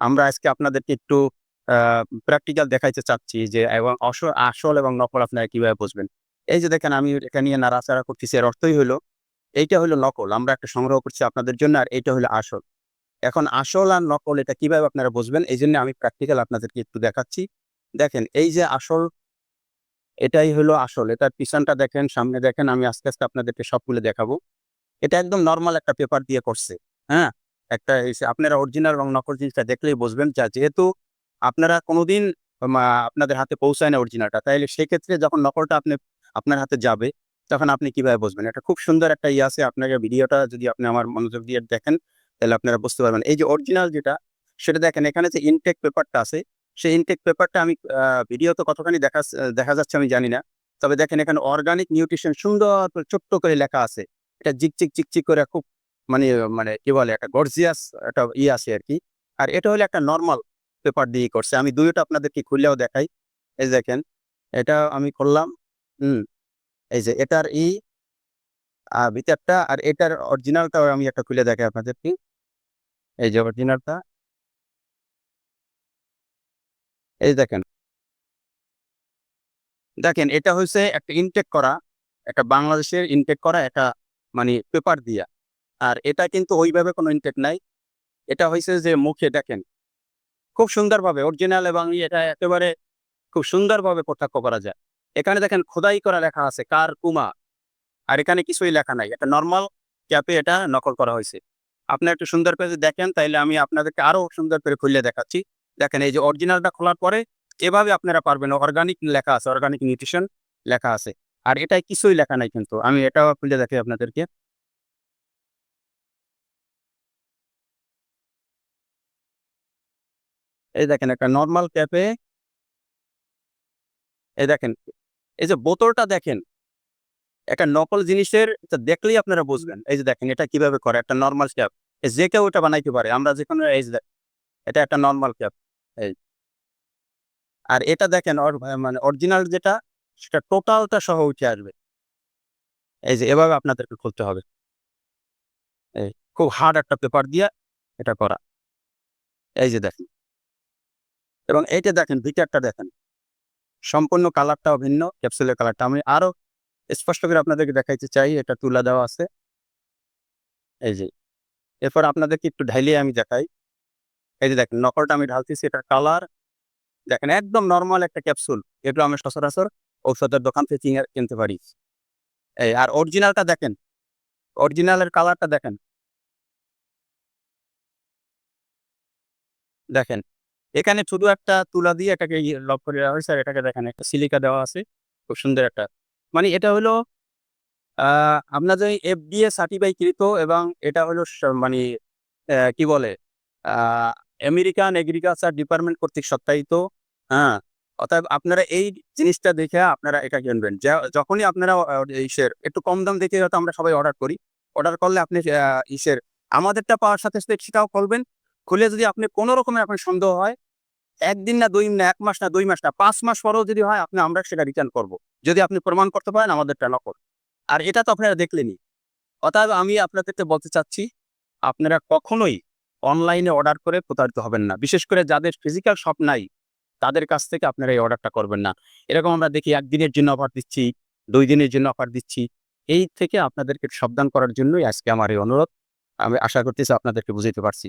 আমরা আজকে আপনাদেরকে একটু প্র্যাকটিক্যাল দেখাইতে চাচ্ছি যে, এবং আসল এবং নকল আপনারা কীভাবে বুঝবেন। এই যে দেখেন, আমি এটা নিয়ে নাড়াচাড়া করতেছি, এর অর্থই হলো, এইটা হলো নকল। আমরা একটা সংগ্রহ করছি আপনাদের জন্য, আর এইটা হলো আসল। এখন আসল আর নকল, এটা কীভাবে আপনারা বুঝবেন? এই জন্য আমি প্র্যাকটিক্যাল আপনাদেরকে একটু দেখাচ্ছি। দেখেন, এই যে আসল, এটাই হলো আসল। এটার পিছনটা দেখেন, সামনে দেখেন, আমি আস্তে আস্তে আপনাদেরকে সবগুলো দেখাবো। এটা একদম নর্মাল একটা পেপার দিয়ে করছে হ্যাঁ? একটা আপনারা অরিজিনাল এবং নকল জিনিসটা দেখলেই বুঝবেন যা যেহেতু আপনারা কোনোদিন আপনাদের হাতে পৌঁছায় না অরিজিনালটা তাইলে সেক্ষেত্রে যখন নকলটা আপনি, আপনার হাতে যাবে, তখন আপনি কীভাবে বুঝবেন? এটা খুব সুন্দর একটা ইয়ে আছে, আপনাকে ভিডিওটা যদি আপনি আমার মনোযোগ দিয়ে দেখেন, তাহলে আপনারা বুঝতে পারবেন। এই যে অরিজিনাল যেটা, সেটা দেখেন, এখানে যে ইনটেক পেপারটা আছে, সেই ইনটেক পেপারটা আমি ভিডিও তো কতখানি দেখা দেখা যাচ্ছে আমি জানি না, তবে দেখেন এখানে অর্গানিক নিউট্রিশন সুন্দর ছোট্ট করে লেখা আছে। এটা জিকচিক চিকচিক করে খুব মানে মানে কি বলে, একটা গর্জিয়াস একটা ই আছে আর কি। আর এটা হলো একটা নর্মাল পেপার দিয়ে করছে। আমি দুইটা আপনাদেরকে খুললেও দেখাই। এই দেখেন, এটা আমি করলাম, হুম, এই যে এটার ই আর ভিতরটা আর এটার অরিজিনালটাও আমি একটা খুলে দেখাই আপনাদেরকে। এই যে অরিজিনালটা এই দেখেন। দেখেন, এটা হচ্ছে একটা ইনটেক করা, একটা বাংলাদেশের ইনটেক করা একটা মানে পেপার দিয়া। আর এটা কিন্তু ওইভাবে কোনো ইনটেক নাই। এটা হয়েছে যে মুখে দেখেন, খুব সুন্দরভাবে অরিজিনাল এবং এটা একেবারে খুব সুন্দরভাবে প্রত্যক্ষ করা যায়। এখানে দেখেন খোদাই করা লেখা আছে, কার কুমা? আর এখানে কিছুই লেখা নাই, এটা নর্মাল ক্যাপে এটা নকল করা হয়েছে আপনি একটু সুন্দর করে দেখেন, তাইলে আমি আপনাদেরকে আরও সুন্দর করে খুললে দেখাচ্ছি। দেখেন এই যে অরিজিনালটা খোলার পরে এভাবে আপনারা পারবেন অর্গানিক লেখা আছে অর্গানিক নিউট্রিশন লেখা আছে। আর এটাই কিছুই লেখা নাই কিন্তু, আমি এটাও খুলে দেখি আপনাদেরকে। এই দেখেন একটা নর্মাল ক্যাপে এই দেখেন এই যে বোতলটা দেখেন একটা নকল জিনিসের দেখলেই আপনারা বুঝবেন। এই যে দেখেন এটা কীভাবে করে? একটা নর্মাল ক্যাপ যে কেউ এটা বানাইতে পারে। আমরা যে কোনো এই যে এটা একটা নর্মাল ক্যাপ এই। আর এটা দেখেন মানে অরিজিনাল যেটা সেটা টোটালটা সহ উঠে আসবে। এই যে এভাবে আপনাদেরকে খুলতে হবে। এই খুব হার্ড একটা পেপার দিয়ে এটা করা। এই যে দেখেন। এবং এইটা দেখেন, ভিতরটা দেখেন। সম্পূর্ণ কালারটাও ভিন্ন, ক্যাপসুলের কালারটা। আমি আরও স্পষ্ট করে আপনাদেরকে দেখাইতে চাই, এটা তুলা দেওয়া আছে। এই যে, এরপর আপনাদেরকে একটু ঢাইলিয়ে আমি দেখাই। এই যে দেখেন, নকলটা আমি ঢালতেছি এটার কালার। দেখেন, একদম নর্মাল একটা ক্যাপসুল। এগুলো আমি সচরাচর ঔষধের দোকান থেকে কিনে- কিনতে পারি। এই, আর অরিজিনালটা দেখেন, অরিজিনালের কালারটা দেখেন। দেখেন এখানে শুধু একটা তুলা দিয়ে এটাকে লক করে দেওয়া হয়েছে আর এটাকে দেখেন, একটা সিলিকা দেওয়া আছে। খুব সুন্দর একটা। মানে এটা হলো আহ আপনাদের এফডিএ সার্টিফাইকৃত এবং এটা হলো মানে কি বলে? আমেরিকান এগ্রিকালচার ডিপার্টমেন্ট কর্তৃক সত্যায়িত হ্যাঁ? অতএব আপনারা এই জিনিসটা দেখে আপনারা এটা কিনবেন। যখনই আপনারা ইসের, একটু কম দাম দেখে হয়তো আমরা সবাই অর্ডার করি। অর্ডার করলে আপনি ইসের, আমাদেরটা পাওয়ার সাথে সাথে সেটাও করবেন। খুলে যদি আপনি কোনো রকমের আপনার সন্দেহ হয়, একদিন না দুই, না এক মাস না দুই মাস না পাঁচ মাস পরেও যদি হয়, আপনি আমরা সেটা রিটার্ন করব। যদি আপনি প্রমাণ করতে পারেন, আমাদেরটা নকল আর এটা তো আপনারা দেখলেনই। অতএব আমি আপনাদেরকে বলতে চাচ্ছি, আপনারা কখনোই অনলাইনে অর্ডার করে প্রতারিত হবেন না। বিশেষ করে যাদের ফিজিক্যাল শপ নাই, তাদের কাছ থেকে আপনারা এই অর্ডারটা করবেন না। এরকম আমরা দেখি, একদিনের জন্য অফার দিচ্ছি, দুই দিনের জন্য অফার দিচ্ছি। এই থেকে আপনাদেরকে সাবধান করার জন্যই আজকে আমার এই অনুরোধ। আমি আশা করতেছি আপনাদেরকে বুঝাইতে পারছি।